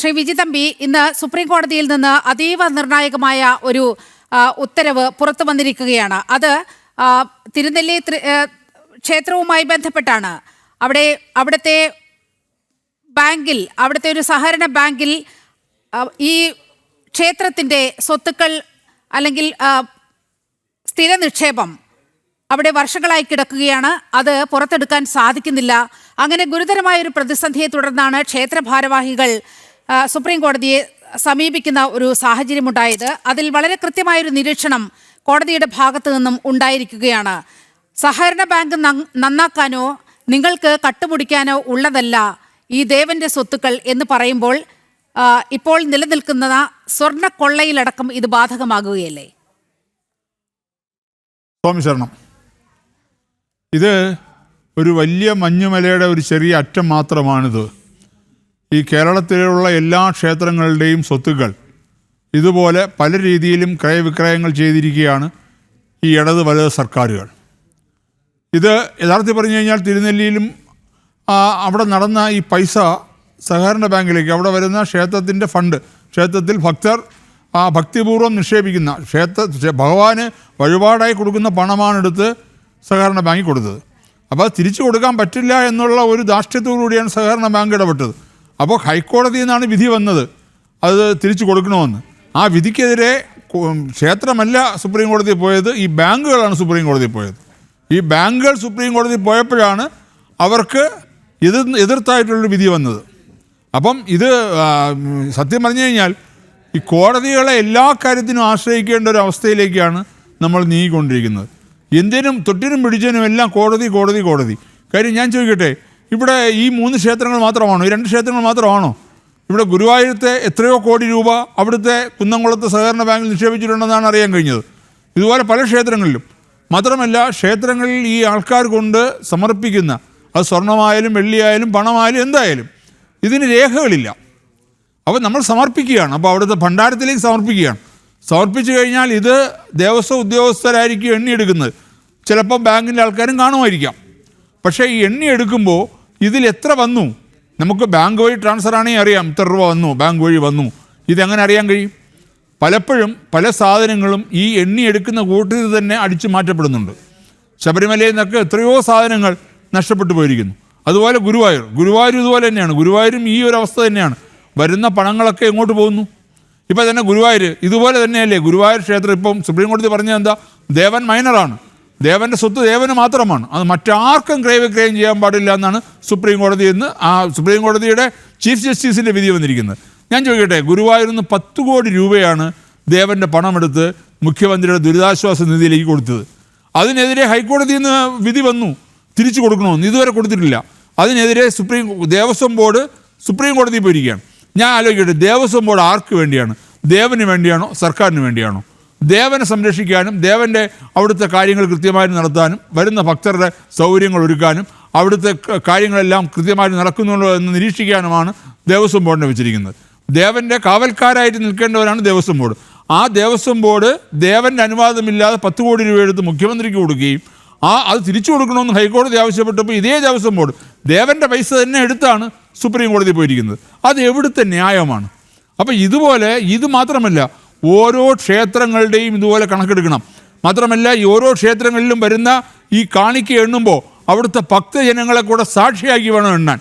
ശ്രീ വിജി തമ്പി ഇന്ന് സുപ്രീം കോടതിയിൽ നിന്ന് അതീവ നിർണായകമായ ഒരു ഉത്തരവ് പുറത്തു വന്നിരിക്കുകയാണ്. അത് തിരുനെല്ലി ക്ഷേത്രവുമായി ബന്ധപ്പെട്ടാണ്. അവിടെ അവിടുത്തെ ബാങ്കിൽ അവിടുത്തെ ഒരു സഹകരണ ബാങ്കിൽ ഈ ക്ഷേത്രത്തിന്റെ സ്വത്തുക്കൾ അല്ലെങ്കിൽ സ്ഥിര നിക്ഷേപം അവിടെ വർഷങ്ങളായി കിടക്കുകയാണ്. അത് പുറത്തെടുക്കാൻ സാധിക്കുന്നില്ല. അങ്ങനെ ഗുരുതരമായ ഒരു പ്രതിസന്ധിയെ തുടർന്നാണ് ക്ഷേത്ര ഭാരവാഹികൾ സുപ്രീം കോടതിയെ സമീപിക്കുന്ന ഒരു സാഹചര്യമുണ്ടായത്. അതിൽ വളരെ കൃത്യമായൊരു നിരീക്ഷണം കോടതിയുടെ ഭാഗത്തു നിന്നും ഉണ്ടായിരിക്കുകയാണ്. സഹകരണ ബാങ്ക് നന്നാക്കാനോ നിങ്ങൾക്ക് കട്ടുപിടിക്കാനോ ഉള്ളതല്ല ഈ ദേവന്റെ സ്വത്തുക്കൾ എന്ന് പറയുമ്പോൾ ഇപ്പോൾ നിലനിൽക്കുന്ന സ്വർണ കൊള്ളയിലടക്കം ഇത് ബാധകമാകുകയല്ലേ? ഇത് ഒരു വലിയ മഞ്ഞുമലയുടെ ഒരു ചെറിയ അറ്റം മാത്രമാണിത്. ഈ കേരളത്തിലുള്ള എല്ലാ ക്ഷേത്രങ്ങളുടെയും സ്വത്തുക്കൾ ഇതുപോലെ പല രീതിയിലും ക്രയവിക്രയങ്ങൾ ചെയ്തിരിക്കുകയാണ് ഈ ഇടത് വലത് സർക്കാരുകൾ. ഇത് യഥാർത്ഥത്തിൽ പറഞ്ഞു കഴിഞ്ഞാൽ തിരുനെല്ലിയിലും അവിടെ നടന്ന ഈ പൈസ സഹകരണ ബാങ്കിലേക്ക് അവിടെ വരുന്ന ക്ഷേത്രത്തിന്റെ ഫണ്ട് ക്ഷേത്രത്തിൽ ഭക്തർ ആ ഭക്തിപൂർവം നിക്ഷേപിക്കുന്ന ക്ഷേത്ര ക്ഷേ- ഭഗവാന് വഴിപാടായി കൊടുക്കുന്ന പണമാണ് എടുത്ത് സഹകരണ ബാങ്കിൽ കൊടുത്തത്. അപ്പോൾ തിരിച്ചു കൊടുക്കാൻ പറ്റില്ല എന്നുള്ള ഒരു ധാർഷ്ട്യത്തോടുകൂടിയാണ് സഹകരണ ബാങ്ക് ഇടപെട്ടത്. അപ്പോൾ ഹൈക്കോടതിയിൽ നിന്നാണ് വിധി വന്നത്. അത് തിരിച്ചു കൊടുക്കണമെന്ന്. ആ വിധിക്കെതിരെ ക്ഷേത്രമല്ല സുപ്രീം കോടതിയിൽ പോയത് ഈ ബാങ്കുകളാണ് സുപ്രീം കോടതിയിൽ പോയത്. ഈ ബാങ്കുകൾ സുപ്രീം കോടതിയിൽ പോയപ്പോഴാണ് അവർക്ക് എതിർ എതിർത്തായിട്ടുള്ളൊരു വിധി വന്നത്. അപ്പം ഇത് സത്യം പറഞ്ഞു കഴിഞ്ഞാൽ ഈ കോടതികളെ എല്ലാ കാര്യത്തിനും ആശ്രയിക്കേണ്ട ഒരു അവസ്ഥയിലേക്കാണ് നമ്മൾ നീങ്ങിക്കൊണ്ടിരിക്കുന്നത്. എന്തിനും തൊട്ടിനും പിടിച്ചതിനും എല്ലാം കോടതി കോടതി കോടതി. കാര്യം ഞാൻ ചോദിക്കട്ടെ ഇവിടെ ഈ മൂന്ന് ക്ഷേത്രങ്ങൾ മാത്രമാണോ? ഈ രണ്ട് ക്ഷേത്രങ്ങൾ മാത്രമാണോ? ഇവിടെ ഗുരുവായൂരത്തെ എത്രയോ കോടി രൂപ അവിടുത്തെ കുന്നംകുളത്തെ സഹകരണ ബാങ്കിൽ നിക്ഷേപിച്ചിട്ടുണ്ടെന്നാണ് അറിയാൻ കഴിഞ്ഞത്. ഇതുപോലെ പല ക്ഷേത്രങ്ങളിലും. മാത്രമല്ല ക്ഷേത്രങ്ങളിൽ ഈ ആൾക്കാർ കൊണ്ട് സമർപ്പിക്കുന്ന അത് സ്വർണമായാലും വെള്ളിയായാലും പണമായാലും എന്തായാലും ഇതിന് രേഖകളില്ല. അപ്പോൾ നമ്മൾ സമർപ്പിക്കുകയാണ്. അപ്പോൾ അവിടുത്തെ ഭണ്ഡാരത്തിലേക്ക് സമർപ്പിക്കുകയാണ്. സമർപ്പിച്ചു കഴിഞ്ഞാൽ ഇത് ദേവസ്വം ഉദ്യോഗസ്ഥരായിരിക്കും എണ്ണിയെടുക്കുന്നത്. ചിലപ്പോൾ ബാങ്കിന്റെ ആൾക്കാരും കാണുമായിരിക്കാം. പക്ഷേ ഈ എണ്ണി എടുക്കുമ്പോൾ ഇതിൽ എത്ര വന്നു? നമുക്ക് ബാങ്ക് വഴി ട്രാൻസ്ഫർ ആണെങ്കിൽ അറിയാം. ഇത്ര രൂപ വന്നു ബാങ്ക് വഴി വന്നു. ഇതെങ്ങനെ അറിയാൻ കഴിയും? പലപ്പോഴും പല സാധനങ്ങളും ഈ എണ്ണി എടുക്കുന്ന കൂട്ടത്തിൽ തന്നെ അടിച്ചു മാറ്റപ്പെടുന്നുണ്ട്. ശബരിമലയിൽ നിന്നൊക്കെ എത്രയോ സാധനങ്ങൾ നഷ്ടപ്പെട്ടു പോയിരിക്കുന്നു. അതുപോലെ ഗുരുവായൂർ. ഗുരുവായൂർ ഇതുപോലെ തന്നെയാണ്. ഗുരുവായൂരും ഈ ഒരു അവസ്ഥ തന്നെയാണ്. വരുന്ന പണങ്ങളൊക്കെ എങ്ങോട്ട് പോകുന്നു? ഇപ്പം തന്നെ ഗുരുവായൂർ ഇതുപോലെ തന്നെയല്ലേ? ഗുരുവായൂർ ക്ഷേത്രം ഇപ്പം സുപ്രീം കോടതി പറഞ്ഞത് എന്താ? ദേവൻ മൈനറാണ് ദേവന്റെ സ്വത്ത് ദേവന് മാത്രമാണ്. അത് മറ്റാർക്കും ക്രയവിക്രയം ചെയ്യാൻ പാടില്ല എന്നാണ് സുപ്രീം കോടതി എന്ന് ആ സുപ്രീം കോടതിയുടെ ചീഫ് ജസ്റ്റിസിന്റെ വിധി വന്നിരിക്കുന്നത്. ഞാൻ ചോദിക്കട്ടെ ഗുരുവായൂരിൽ നിന്ന് പത്ത് കോടി രൂപയാണ് ദേവന്റെ പണമെടുത്ത് മുഖ്യമന്ത്രിയുടെ ദുരിതാശ്വാസ നിധിയിലേക്ക് കൊടുത്തത്. അതിനെതിരെ ഹൈക്കോടതിയിൽ നിന്ന് വിധി വന്നു. തിരിച്ചു കൊടുക്കണമെന്ന് ഇതുവരെ കൊടുത്തിട്ടില്ല. അതിനെതിരെ സുപ്രീം ദേവസ്വം ബോർഡ് സുപ്രീം കോടതിയിൽ പോയിരിക്കുകയാണ്. ഞാൻ ആലോചിക്കട്ടെ ദേവസ്വം ബോർഡ് ആർക്ക് വേണ്ടിയാണ്? ദേവന് വേണ്ടിയാണോ സർക്കാരിന് വേണ്ടിയാണോ? ദേവനെ സംരക്ഷിക്കാനും ദേവന്റെ അവിടുത്തെ കാര്യങ്ങൾ കൃത്യമായി നടത്താനും വരുന്ന ഭക്തരുടെ സൗകര്യങ്ങൾ ഒരുക്കാനും അവിടുത്തെ കാര്യങ്ങളെല്ലാം കൃത്യമായി നടക്കുന്നുണ്ടോ എന്ന് നിരീക്ഷിക്കാനുമാണ് ദേവസ്വം ബോർഡിനെ വെച്ചിരിക്കുന്നത്. ദേവന്റെ കാവൽക്കാരായിട്ട് നിൽക്കേണ്ടവരാണ് ദേവസ്വം ബോർഡ്. ആ ദേവസ്വം ബോർഡ് ദേവന്റെ അനുവാദമില്ലാതെ പത്ത് കോടി രൂപ എടുത്ത് മുഖ്യമന്ത്രിക്ക് കൊടുക്കുകയും ആ അത് തിരിച്ചു കൊടുക്കണമെന്ന് ഹൈക്കോടതി ആവശ്യപ്പെട്ടപ്പോൾ ഇതേ ദേവസ്വം ബോർഡ് ദേവന്റെ പൈസ തന്നെ എടുത്താണ് സുപ്രീം കോടതി പോയിരിക്കുന്നത്. അത് എവിടുത്തെ ന്യായമാണ്? അപ്പോൾ ഇതുപോലെ ഇത് മാത്രമല്ല ഓരോ ക്ഷേത്രങ്ങളുടെയും ഇതുപോലെ കണക്കെടുക്കണം. മാത്രമല്ല ഈ ഓരോ ക്ഷേത്രങ്ങളിലും വരുന്ന ഈ കാണിക്ക എണ്ണുമ്പോൾ അവിടുത്തെ ഭക്തജനങ്ങളെ കൂടെ സാക്ഷിയാക്കി വേണം എണ്ണാൻ.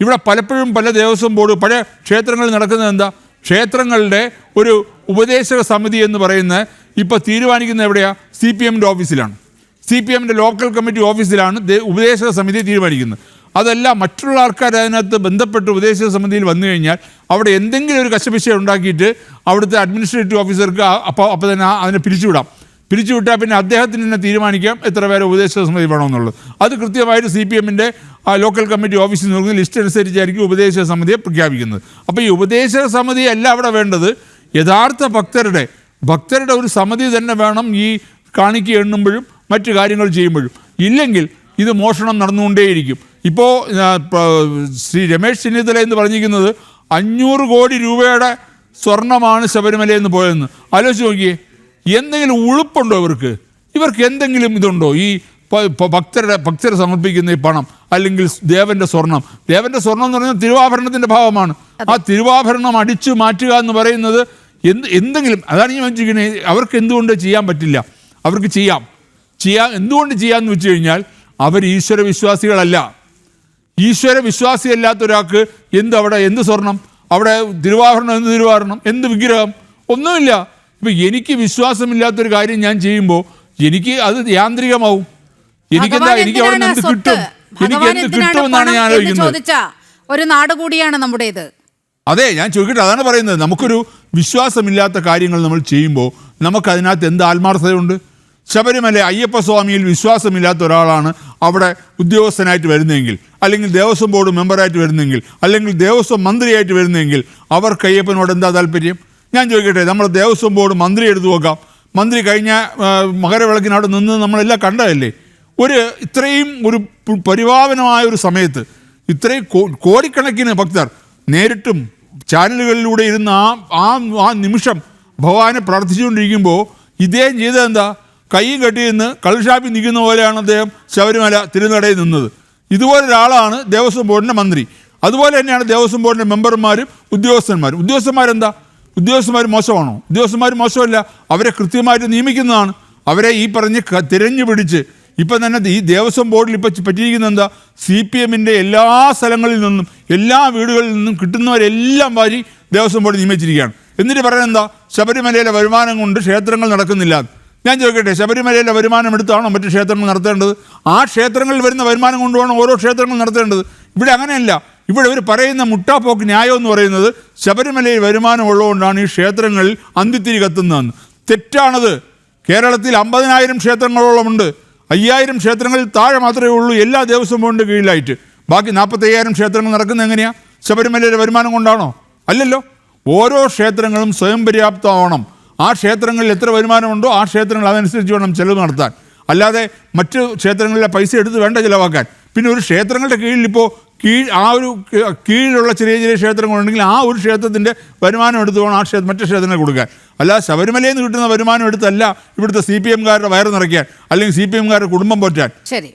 ഇവിടെ പലപ്പോഴും പല ദേവസ്വം ബോർഡ് പല ക്ഷേത്രങ്ങളിൽ നടക്കുന്നത് എന്താ? ക്ഷേത്രങ്ങളുടെ ഒരു ഉപദേശക സമിതി എന്ന് പറയുന്ന ഇപ്പോൾ തീരുമാനിക്കുന്നത് എവിടെയാണ് സി പി എമ്മിന്റെ ഓഫീസിലാണ്. സി പി എമ്മിന്റെ ലോക്കൽ കമ്മിറ്റി ഓഫീസിലാണ് ഉപദേശക സമിതി തീരുമാനിക്കുന്നത്. അതല്ല മറ്റുള്ള ആൾക്കാർ അതിനകത്ത് ബന്ധപ്പെട്ട് ഉപദേശക സമിതിയിൽ വന്നു കഴിഞ്ഞാൽ അവിടെ എന്തെങ്കിലും ഒരു കശപിശ ഉണ്ടാക്കിയിട്ട് അവിടുത്തെ അഡ്മിനിസ്ട്രേറ്റീവ് ഓഫീസർക്ക് അപ്പോൾ അപ്പോൾ തന്നെ അതിനെ പിരിച്ചുവിടാം. പിരിച്ചുവിട്ടാൽ പിന്നെ അദ്ദേഹത്തിന് തന്നെ തീരുമാനിക്കാം എത്ര പേരെ ഉപദേശക സമിതി വേണമെന്നുള്ളത്. അത് കൃത്യമായിട്ട് സി പി എമ്മിന്റെ ലോക്കൽ കമ്മിറ്റി ഓഫീസിൽ നിന്ന് ലിസ്റ്റ് അനുസരിച്ചായിരിക്കും ഉപദേശക സമിതിയെ പ്രഖ്യാപിക്കുന്നത്. അപ്പോൾ ഈ ഉപദേശക സമിതി അല്ല അവിടെ വേണ്ടത്. യഥാർത്ഥ ഭക്തരുടെ ഭക്തരുടെ ഒരു സമിതി തന്നെ വേണം ഈ കാണിക്ക എണ്ണുമ്പോഴും മറ്റു കാര്യങ്ങൾ ചെയ്യുമ്പോഴും. ഇല്ലെങ്കിൽ ഇത് മോഷണം നടന്നുകൊണ്ടേയിരിക്കും. ഇപ്പോൾ ശ്രീ രമേശ് ചെന്നിത്തല എന്ന് പറഞ്ഞിരിക്കുന്നത് അഞ്ഞൂറ് കോടി രൂപയുടെ സ്വർണമാണ് ശബരിമലയിൽ നിന്ന് പോയതെന്ന്. ആലോചിച്ച് നോക്കിയേ എന്തെങ്കിലും ഉളുപ്പുണ്ടോ ഇവർക്ക്? ഇവർക്ക് എന്തെങ്കിലും ഇതുണ്ടോ? ഈ ഭക്തരുടെ ഭക്തർ സമർപ്പിക്കുന്ന ഈ പണം അല്ലെങ്കിൽ ദേവന്റെ സ്വർണം. ദേവന്റെ സ്വർണം എന്ന് പറഞ്ഞാൽ തിരുവാഭരണത്തിന്റെ ഭാവമാണ്. ആ തിരുവാഭരണം അടിച്ചു മാറ്റുക എന്ന് പറയുന്നത് എന്ത് എന്തെങ്കിലും അതാണ് ഞാൻ ചോദിക്കുന്നത് അവർക്ക് എന്തുകൊണ്ട് ചെയ്യാൻ പറ്റില്ല? അവർക്ക് ചെയ്യാം. ചെയ്യാം എന്തുകൊണ്ട് ചെയ്യാമെന്ന് വെച്ച് കഴിഞ്ഞാൽ അവർ ഈശ്വര വിശ്വാസികളല്ല ഈശ്വര വിശ്വാസിയല്ലാത്ത ഒരാൾക്ക് എന്ത് അവിടെ എന്ത് സ്വർണം? അവിടെ തിരുവാഭരണം എന്ത് തിരുവാഭരണം? എന്ത് വിഗ്രഹം? ഒന്നുമില്ല. ഇപ്പം എനിക്ക് വിശ്വാസമില്ലാത്തൊരു കാര്യം ഞാൻ ചെയ്യുമ്പോൾ എനിക്ക് അത് യാന്ത്രികമാവും. എനിക്കെന്താ? എനിക്ക് അവിടെ നിന്ന് എന്ത് കിട്ടും? എനിക്ക് എന്ത് കിട്ടുമെന്നാണ് ഞാൻ ആലോചിക്കുന്നത്. ഒരു നാട് കൂടിയാണ് നമ്മുടേത്. അതെ ഞാൻ ചോദിക്കട്ടെ. അതാണ് പറയുന്നത്. നമുക്കൊരു വിശ്വാസമില്ലാത്ത കാര്യങ്ങൾ നമ്മൾ ചെയ്യുമ്പോൾ നമുക്കതിനകത്ത് എന്ത് ആത്മാർത്ഥതയുണ്ട്? ശബരിമല അയ്യപ്പ സ്വാമിയിൽ വിശ്വാസമില്ലാത്ത ഒരാളാണ് അവിടെ ഉദ്യോഗസ്ഥനായിട്ട് വരുന്നതെങ്കിൽ അല്ലെങ്കിൽ ദേവസ്വം ബോർഡ് മെമ്പറായിട്ട് വരുന്നെങ്കിൽ അല്ലെങ്കിൽ ദേവസ്വം മന്ത്രിയായിട്ട് വരുന്നെങ്കിൽ അവർക്ക് അയ്യപ്പനോട് എന്താ താല്പര്യം? ഞാൻ ചോദിക്കട്ടെ നമ്മൾ ദേവസ്വം ബോർഡ് മന്ത്രി എടുത്തു നോക്കാം. മന്ത്രി കഴിഞ്ഞ മകരവിളക്കിനവിടെ നിന്ന് നമ്മളെല്ലാം കണ്ടതല്ലേ? ഒരു ഇത്രയും ഒരു പരിപാവനമായ ഒരു സമയത്ത് ഇത്രയും കോടിക്കണക്കിന് ഭക്തർ നേരിട്ടും ചാനലുകളിലൂടെ ഇരുന്ന് ആ ആ നിമിഷം ഭഗവാനെ പ്രാർത്ഥിച്ചുകൊണ്ടിരിക്കുമ്പോൾ ഇദ്ദേഹം ചെയ്തത് എന്താ? കൈയും കെട്ടി നിന്ന് കള്ളുഷാപ്പിൽ നിൽക്കുന്ന പോലെയാണ് അദ്ദേഹം ശബരിമല തിരുനടയിൽ നിന്നത്. ഇതുപോലെ ഒരാളാണ് ദേവസ്വം ബോർഡിന്റെ മന്ത്രി. അതുപോലെ തന്നെയാണ് ദേവസ്വം ബോർഡിന്റെ മെമ്പർമാരും ഉദ്യോഗസ്ഥന്മാരും. ഉദ്യോഗസ്ഥന്മാരെന്താ? ഉദ്യോഗസ്ഥന്മാർ മോശമാണോ? ഉദ്യോഗസ്ഥന്മാർ മോശമല്ല. അവരെ കൃത്യമായിട്ട് നിയമിക്കുന്നതാണ്. അവരെ ഈ പറഞ്ഞ് തിരഞ്ഞു പിടിച്ച് ഇപ്പം തന്നെ ഈ ദേവസ്വം ബോർഡിൽ ഇപ്പം പറ്റിയിരിക്കുന്ന എന്താ? സി പി എമ്മിന്റെ എല്ലാ സ്ഥലങ്ങളിൽ നിന്നും എല്ലാ വീടുകളിൽ നിന്നും കിട്ടുന്നവരെല്ലാം വാരി ദേവസ്വം ബോർഡ് നിയമിച്ചിരിക്കുകയാണ്. എന്നിട്ട് പറയുന്നത് എന്താ? ശബരിമലയിലെ വരുമാനം കൊണ്ട് ക്ഷേത്രങ്ങൾ നടക്കുന്നില്ല. ഞാൻ ചോദിക്കട്ടെ ശബരിമലയിലെ വരുമാനം എടുത്താണോ മറ്റ് ക്ഷേത്രങ്ങൾ നടത്തേണ്ടത്? ആ ക്ഷേത്രങ്ങളിൽ വരുന്ന വരുമാനം കൊണ്ടുപോകണം? ഓരോ ക്ഷേത്രങ്ങൾ നടത്തേണ്ടത്? ഇവിടെ അങ്ങനെയല്ല. ഇവിടെ ഇവർ പറയുന്ന മുട്ടാപ്പോക്ക് ന്യായം എന്ന് പറയുന്നത് ശബരിമലയിൽ വരുമാനം ഉള്ളതുകൊണ്ടാണ് ഈ ക്ഷേത്രങ്ങളിൽ അന്തിത്തിരി കത്തുന്നതെന്ന്. തെറ്റാണത്. കേരളത്തിൽ അമ്പതിനായിരം ക്ഷേത്രങ്ങളോളമുണ്ട് അയ്യായിരം ക്ഷേത്രങ്ങളിൽ താഴെ മാത്രമേ ഉള്ളൂ എല്ലാ ദേവസ്വം ബോർഡിന്റെ കീഴിലായിട്ട്. ബാക്കി നാൽപ്പത്തയ്യായിരം ക്ഷേത്രങ്ങൾ നടക്കുന്നത് എങ്ങനെയാണ് ശബരിമലയിലെ വരുമാനം കൊണ്ടാണോ? അല്ലല്ലോ. ഓരോ ക്ഷേത്രങ്ങളും സ്വയം പര്യാപ്തമാവണം. ആ ക്ഷേത്രങ്ങളിൽ എത്ര വരുമാനമുണ്ടോ ആ ക്ഷേത്രങ്ങൾ അതനുസരിച്ച് വേണം ചെലവ് നടത്താൻ. അല്ലാതെ മറ്റ് ക്ഷേത്രങ്ങളിലെ പൈസ എടുത്ത് വേണ്ട ചിലവാക്കാൻ. പിന്നെ ഒരു ക്ഷേത്രങ്ങളുടെ കീഴിൽ ഇപ്പോൾ കീഴ് ആ ഒരു കീഴിലുള്ള ചെറിയ ചെറിയ ക്ഷേത്രങ്ങളുണ്ടെങ്കിൽ ആ ഒരു ക്ഷേത്രത്തിന്റെ വരുമാനം എടുത്ത് വേണം ആ ക്ഷേത്രം മറ്റു ക്ഷേത്രങ്ങൾ കൊടുക്കാൻ. അല്ല ശബരിമലയിൽ നിന്ന് കിട്ടുന്ന വരുമാനം എടുത്തല്ല ഇവിടുത്തെ സി പി എംകാരുടെ വയറ് നിറയ്ക്കാൻ അല്ലെങ്കിൽ സി പി എംകാരുടെ കുടുംബം പോറ്റാൻ. ശരി.